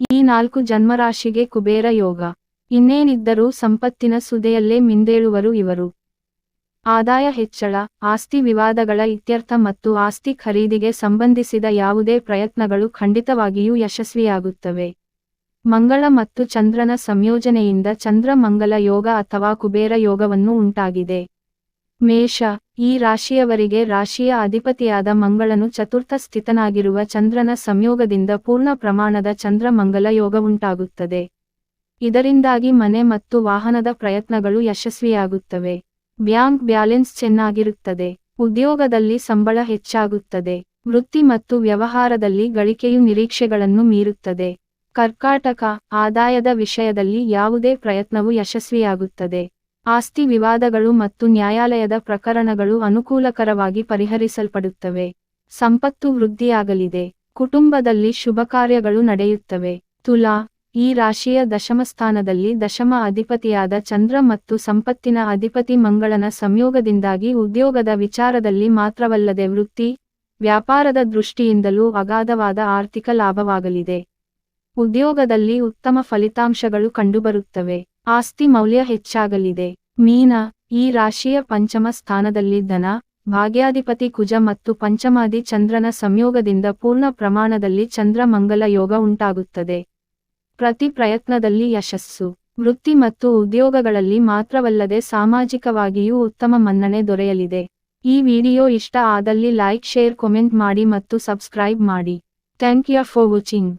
ಈ ನಾಲ್ಕು ಜನ್ಮರಾಶಿಗೆ ಕುಬೇರ ಯೋಗ. ಇನ್ನೇನಿದ್ದರೂ ಸಂಪತ್ತಿನ ಸುದೆಯಲ್ಲೇ ಮಿಂದೇಳುವರು ಇವರು. ಆದಾಯ ಹೆಚ್ಚಳ, ಆಸ್ತಿ ವಿವಾದಗಳ ಇತ್ಯರ್ಥ ಮತ್ತು ಆಸ್ತಿ ಖರೀದಿಗೆ ಸಂಬಂಧಿಸಿದ ಯಾವುದೇ ಪ್ರಯತ್ನಗಳು ಖಂಡಿತವಾಗಿಯೂ ಯಶಸ್ವಿಯಾಗುತ್ತವೆ. ಮಂಗಳ ಮತ್ತು ಚಂದ್ರನ ಸಂಯೋಜನೆಯಿಂದ ಚಂದ್ರ ಮಂಗಲ ಯೋಗ ಅಥವಾ ಕುಬೇರ ಯೋಗವನ್ನು ಉಂಟಾಗಿದೆ. ಮೇಷ, ಈ ರಾಶಿಯವರಿಗೆ ರಾಶಿಯ ಅಧಿಪತಿಯಾದ ಮಂಗಳನು ಚತುರ್ಥ ಸ್ಥಿತನಾಗಿರುವ ಚಂದ್ರನ ಸಂಯೋಗದಿಂದ ಪೂರ್ಣ ಪ್ರಮಾಣದ ಚಂದ್ರ ಮಂಗಲ ಯೋಗ ಇದರಿಂದಾಗಿ ಮನೆ ಮತ್ತು ವಾಹನದ ಪ್ರಯತ್ನಗಳು ಯಶಸ್ವಿಯಾಗುತ್ತವೆ. ಬ್ಯಾಂಕ್ ಬ್ಯಾಲೆನ್ಸ್ ಚೆನ್ನಾಗಿರುತ್ತದೆ. ಉದ್ಯೋಗದಲ್ಲಿ ಸಂಬಳ ಹೆಚ್ಚಾಗುತ್ತದೆ. ವೃತ್ತಿ ಮತ್ತು ವ್ಯವಹಾರದಲ್ಲಿ ಗಳಿಕೆಯು ನಿರೀಕ್ಷೆಗಳನ್ನು ಮೀರುತ್ತದೆ. ಕರ್ಕಾಟಕ, ಆದಾಯದ ವಿಷಯದಲ್ಲಿ ಯಾವುದೇ ಪ್ರಯತ್ನವು ಯಶಸ್ವಿಯಾಗುತ್ತದೆ. ಆಸ್ತಿ ವಿವಾದಗಳು ಮತ್ತು ನ್ಯಾಯಾಲಯದ ಪ್ರಕರಣಗಳು ಅನುಕೂಲಕರವಾಗಿ ಪರಿಹರಿಸಲ್ಪಡುತ್ತವೆ. ಸಂಪತ್ತು ವೃದ್ಧಿಯಾಗಲಿದೆ. ಕುಟುಂಬದಲ್ಲಿ ಶುಭ ಕಾರ್ಯಗಳು ನಡೆಯುತ್ತವೆ. ತುಲಾ, ಈ ರಾಶಿಯ ದಶಮಸ್ಥಾನದಲ್ಲಿ ದಶಮ ಅಧಿಪತಿಯಾದ ಚಂದ್ರ ಮತ್ತು ಸಂಪತ್ತಿನ ಅಧಿಪತಿ ಮಂಗಳನ ಸಂಯೋಗದಿಂದಾಗಿ ಉದ್ಯೋಗದ ವಿಚಾರದಲ್ಲಿ ಮಾತ್ರವಲ್ಲದೆ ವೃತ್ತಿ, ವ್ಯಾಪಾರದ ದೃಷ್ಟಿಯಿಂದಲೂ ಅಗಾಧವಾದ ಆರ್ಥಿಕ ಲಾಭವಾಗಲಿದೆ. ಉದ್ಯೋಗದಲ್ಲಿ ಉತ್ತಮ ಫಲಿತಾಂಶಗಳು ಕಂಡುಬರುತ್ತವೆ. ಆಸ್ತಿ ಮೌಲ್ಯ ಹೆಚ್ಚಾಗಲಿದೆ. ಮೀನ, ಈ ರಾಶಿಯ ಪಂಚಮ ಸ್ಥಾನದಲ್ಲಿ ಧನ, ಭಾಗ್ಯಾಧಿಪತಿ ಕುಜ ಮತ್ತು ಪಂಚಮಾದಿ ಚಂದ್ರನ ಸಂಯೋಗದಿಂದ ಪೂರ್ಣ ಪ್ರಮಾಣದಲ್ಲಿ ಚಂದ್ರ ಮಂಗಲ ಯೋಗ ಉಂಟಾಗುತ್ತದೆ. ಪ್ರತಿ ಪ್ರಯತ್ನದಲ್ಲಿ ಯಶಸ್ಸು. ವೃತ್ತಿ ಮತ್ತು ಉದ್ಯೋಗಗಳಲ್ಲಿ ಮಾತ್ರವಲ್ಲದೆ ಸಾಮಾಜಿಕವಾಗಿಯೂ ಉತ್ತಮ ಮನ್ನಣೆ ದೊರೆಯಲಿದೆ. ಈ ವಿಡಿಯೋ ಇಷ್ಟ ಆದಲ್ಲಿ ಲೈಕ್, ಶೇರ್, ಕಮೆಂಟ್ ಮಾಡಿ ಮತ್ತು ಸಬ್ಸ್ಕ್ರೈಬ್ ಮಾಡಿ. Thank you for watching.